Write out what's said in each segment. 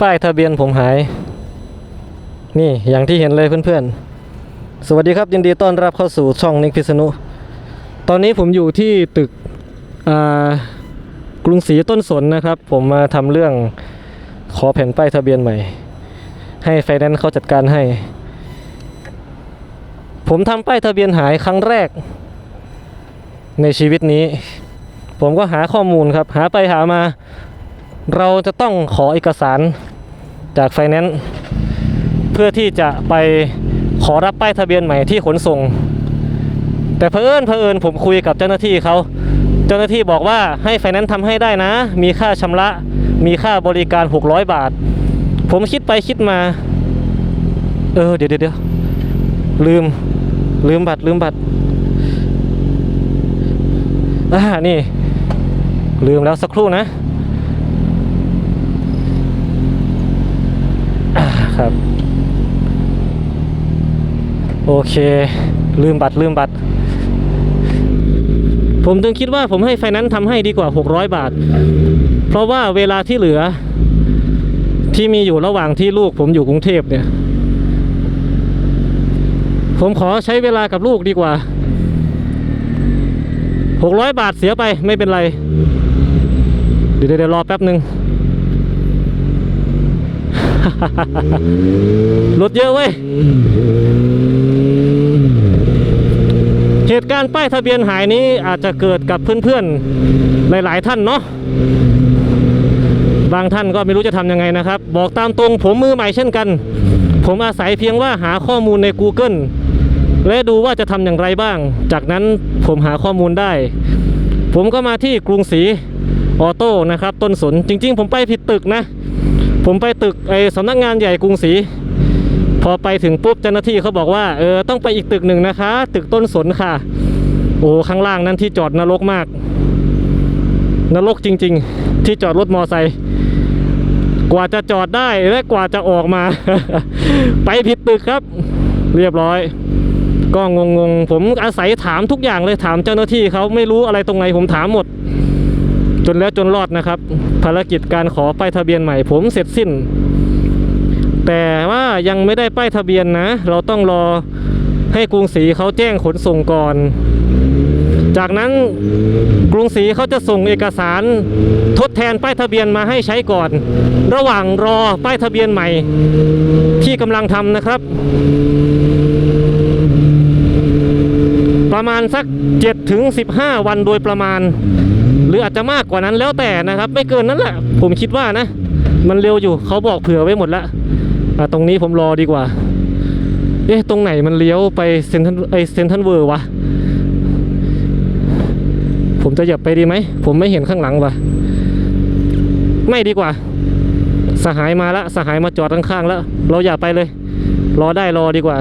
ป้ายทะเบียนผมหาย นี่อย่างที่เห็นเลยเพื่อนๆ สวัสดีครับยินดีต้อนรับเข้าสู่ช่องนิกพิษณุ ตอนนี้ผมอยู่ที่ตึกกรุงศรีต้นสนนะครับ ผมมาทำเรื่องขอแผ่นป้ายทะเบียนใหม่ ให้ไฟแนนซ์เขาจัดการให้ ผมทำป้ายทะเบียนหายครั้งแรก ในชีวิตนี้ ผมก็หาข้อมูลครับ หาไปหามาเราจะต้องขอเอกสาร จากไฟแนนซ์เพื่อที่จะไปขอรับป้ายทะเบียนใหม่ที่ขนส่ง แต่เพอเอิญเพอเอิญผมคุยกับเจ้าหน้าที่เขาเจ้าหน้าที่บอกว่าให้ไฟแนนซ์ทำให้ได้นะ มีค่าชำระ มีค่าบริการ 600 บาท ผมคิดไปคิดมา เออเดี๋ยวเดี๋ยวเดี๋ยวลืม ลืมบัตรลืมบัตรอ่านี่ ลืมแล้วสักครู่นะ ครับ โอเค ลืมบัตรลืมบัตร ผมจึงคิดว่าผมให้ไฟนนซ์ทำให้ดีกว่า 600 บาท เพราะว่าเวลาที่เหลือ ที่มีอยู่ระหว่างที่ลูกผมอยู่กรุงเทพเนี่ย ผมขอใช้เวลากับลูกดีกว่า 600 บาทเสียไปไม่เป็นไร เดี๋ยวเดี๋ยวรอแป๊บหนึ่ง รถเยอะเว้ย เหตุการณ์ป้ายทะเบียนหายนี้อาจจะเกิดกับเพื่อนๆ หลายๆท่านเนาะ บางท่านก็ไม่รู้จะทำยังไงนะครับ บอกตามตรงผมมือใหม่เช่นกัน ผมอาศัยเพียงว่าหาข้อมูลใน Google และดูว่าจะทำอย่างไรบ้าง จากนั้นผมหาข้อมูลได้ ผมก็มาที่กรุงศรีออโต้นะครับ ต้นสนจริง ๆ ผมไปผิดตึกนะ ผมไปตึกไอ้สำนักงานใหญ่กรุงศรีพอไปถึงปุ๊บเจ้าหน้าที่เขาบอกว่าเออต้องไปอีกตึกหนึ่งนะคะ ตึกต้นสนค่ะ โอ้ข้างล่างนั้นที่จอดนรกมาก นรกจริง ๆ ที่จอดรถมอไซค์กว่าจะจอดได้และกว่าจะออกมา ไปผิดตึกครับ เรียบร้อย ก็งงๆ ผมอาศัยถามทุกอย่างเลยถามเจ้าหน้าที่เขาไม่รู้อะไรตรงไหนผมถามหมด นแล้วจนรอดนะครับ ภารกิจการขอป้ายทะเบียนใหม่ผมเสร็จสิ้น แต่ว่ายังไม่ได้ป้ายทะเบียนนะ เราต้องรอให้กรุงศรีเขาแจ้งขนส่งก่อน จากนั้นกรุงศรีเขาจะส่งเอกสารทดแทนป้ายทะเบียนมาให้ใช้ก่อน ระหว่างรอป้ายทะเบียนใหม่ ที่กำลังทำนะครับ ประมาณสัก7ถึง15 วันโดยประมาณ หรืออาจจะมากกว่านั้นแล้วแต่นะครับ ไม่เกินนั้นแหละผมคิดว่านะ มันเร็วอยู่เขาบอกเผื่อไว้หมดละตรงนี้ผมรอดีกว่า เอ๊ะตรงไหนมันเลี้ยวไปเซนทันไอเซนทันเวอร์วะผมจะหยับไปดีไหม ผมไม่เห็นข้างหลังวะไม่ดีกว่า สหายมาละสหายมาจอดข้างๆแล้ว เราอย่าไปเลย รอได้รอดีกว่า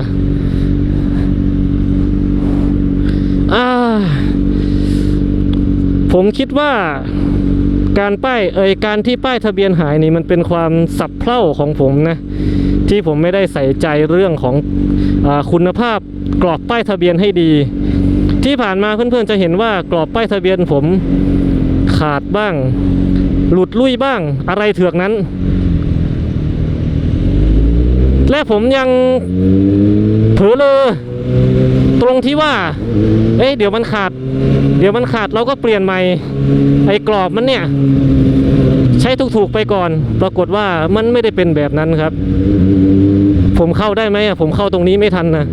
อ่า ผมคิดว่าการป้ายเอยการที่ป้ายทะเบียนหายนี่มันเป็นความสับเพร่าของผมนะ ที่ผมไม่ได้ใส่ใจเรื่องของอคุณภาพกรอบป้ายทะเบียนให้ดี ที่ผ่านมาเพื่อนๆจะเห็นว่ากรอบป้ายทะเบียนผมขาดบ้าง หลุดลุ่ยบ้าง อะไรเถือกนั้น และผมยังเผลอเลอ ตรงที่ว่า เอ้ยเดี๋ยวมันขาด เดี๋ยวมันขาดเราก็เปลี่ยนใหม่ ไอ้กรอบมันเนี่ย ใช้ถูกๆไปก่อน ปรากฏว่ามันไม่ได้เป็นแบบนั้นครับ ผมเข้าได้ไหมอะผมเข้าตรงนี้ไม่ทันนะ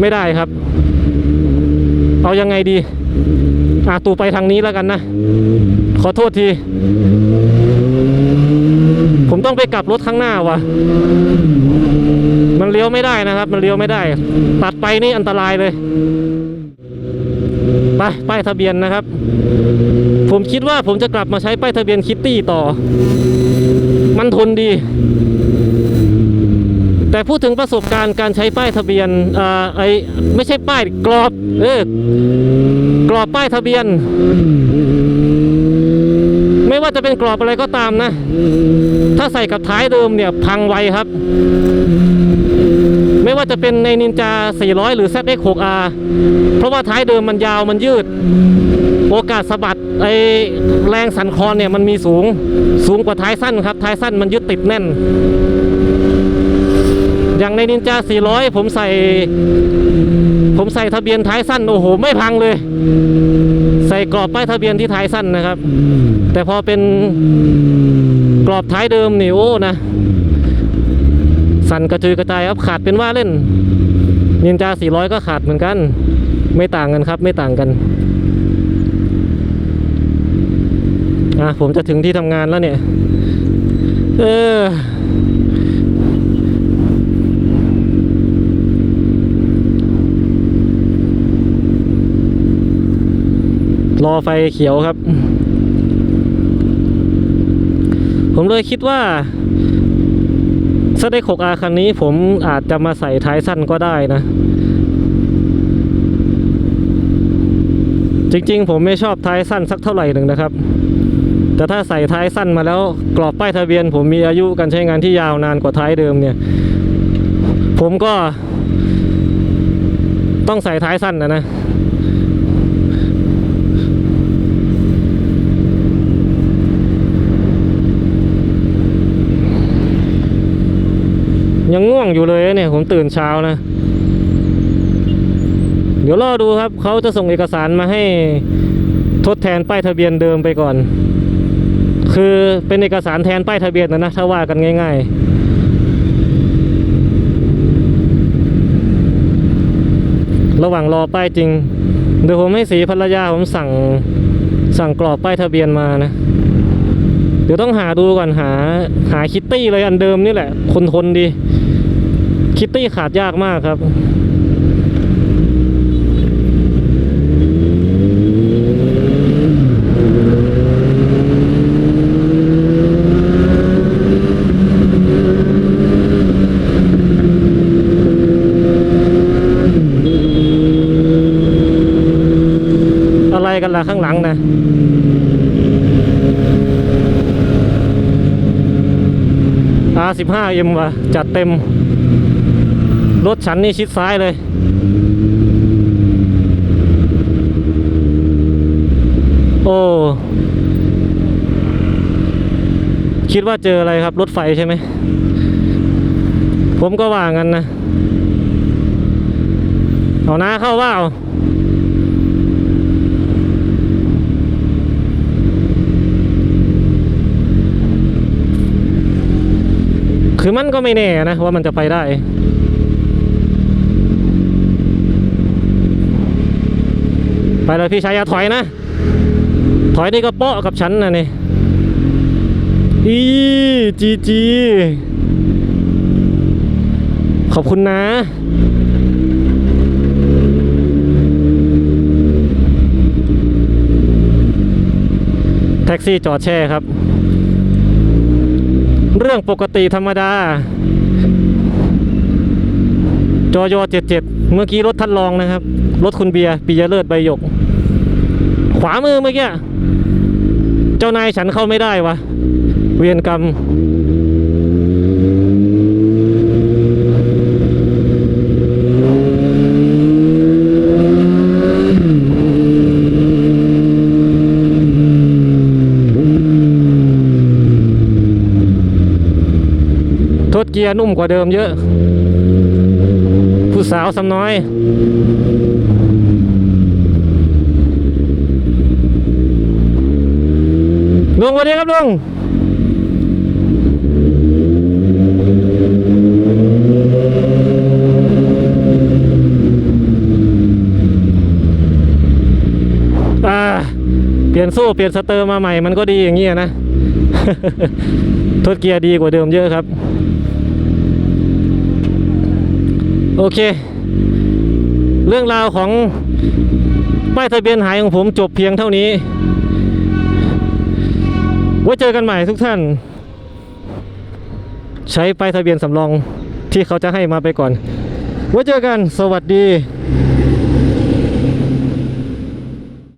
ไม่ได้ครับ เอายังไงดี อาตูไปทางนี้แล้วกันนะ ขอโทษที ผมต้องไปกลับรถข้างหน้าวะมันเลี้ยวไม่ได้นะครับ มันเลี้ยวไม่ได้ ตัดไปนี่อันตรายเลยไปป้ายทะเบียนนะครับ ผมคิดว่าผมจะกลับมาใช้ป้ายทะเบียนคิตตี้ต่อ มันทนดี แต่พูดถึงประสบการณ์การใช้ป้ายทะเบียนอ่าไอไม่ใช่ป้ายกรอบเออกรอบป้ายทะเบียน ไม่ว่าจะเป็นกรอบอะไรก็ตามนะ ถ้าใส่กับท้ายเดิมเนี่ยพังไวครับ ไม่ว่าจะเป็นในนินจา 400 หรือ ZX6R เพราะว่าท้ายเดิมมันยาวมันยืด โอกาสสะบัดไอแรงสันคอนเนี่ยมันมีสูง สูงกว่าท้ายสั้นครับ ท้ายสั้นมันยึดติดแน่น อย่างในนินจา 400 ผมใส่ ผมใส่ทะเบียนท้ายสั้น โอ้โห ไม่พังเลย ใส่กรอบป้ายทะเบียนที่ท้ายสั้นนะครับ แต่พอเป็นกรอบท้ายเดิมนี่โอ้นะ สั่นกระจุยกระจายครับขาดเป็นว่าเล่นนินจา 400 ก็ขาดเหมือนกัน ไม่ต่างกันครับ ไม่ต่างกันอะผมจะถึงที่ทำงานแล้วเนี่ย เออ รอไฟเขียวครับ ผมเลยคิดว่าสเต็กหกอาคันนี้ผมอาจจะมาใส่ท้ายสั้นก็ได้นะ จริงๆ ผมไม่ชอบท้ายสั้นสักเท่าไหร่หนึ่งนะครับ แต่ถ้าใส่ท้ายสั้นมาแล้วกรอบป้ายทะเบียน ผมมีอายุการใช้งานที่ยาวนานกว่าท้ายเดิมเนี่ย ผมก็ต้องใส่ท้ายสั้นนะนะ ยังง่วง อยู่เลยเนี่ยผมตื่นเช้านะ เดี๋ยวรอดูครับ เขาจะส่งเอกสารมาให้ทดแทนป้ายทะเบียนเดิมไปก่อน คือเป็นเอกสารแทนป้ายทะเบียนนะนะถ้าว่ากันง่าย ๆระหว่างรอป้ายจริง เดี๋ยวผมให้สีภรรยาผมสั่งสั่งกรอบป้ายทะเบียนมานะ เดี๋ยวต้องหาดูก่อนหาหาคิตตี้เลยอันเดิมนี่แหละคนทนดี คิตตี้ขาดยากมากครับ อะไรกันล่ะข้างหลังนะ R15M ว่ะจัดเต็ม รถฉันนี่ชิดซ้ายเลย โอ้ คิดว่าเจออะไรครับ รถไฟใช่ไหม ผมก็ว่างั้นนะ เอาหน้าเข้าว่าเอาคือมันก็ไม่แน่นะ ว่ามันจะไปได้ ไปเลยพี่ชายอย่าถอยนะ ถอยได้ก็เปาะกับฉันนะนี่อีจีจีขอบคุณนะแท็กซี่จอดแช่ครับ เรื่องปกติธรรมดา จอยเจ็ดเจ็ดเมื่อกี้รถท่านรองนะครับ รถคุณเบียร์ปียเลิศใบหยก ขวามือเมื่อกี้ เจ้านายฉันเข้าไม่ได้วะ เวียนกรรมทดเกียร์นุ่มกว่าเดิมเยอะ ผู้สาวสำน้อย ลุงสวัสดีครับลุงเปลี่ยนโซ่เปลี่ยนสเตอร์มาใหม่มันก็ดีอย่างเงี้ยนะทดเกียร์ดีกว่าเดิมเยอะครับ โอเค เรื่องราวของป้ายทะเบียนหายของผมจบเพียงเท่านี้ ไว้เจอกันใหม่ทุกท่าน ใช้ป้ายทะเบียนสำรองที่เขาจะให้มาไปก่อนไว้เจอกัน สวัสดี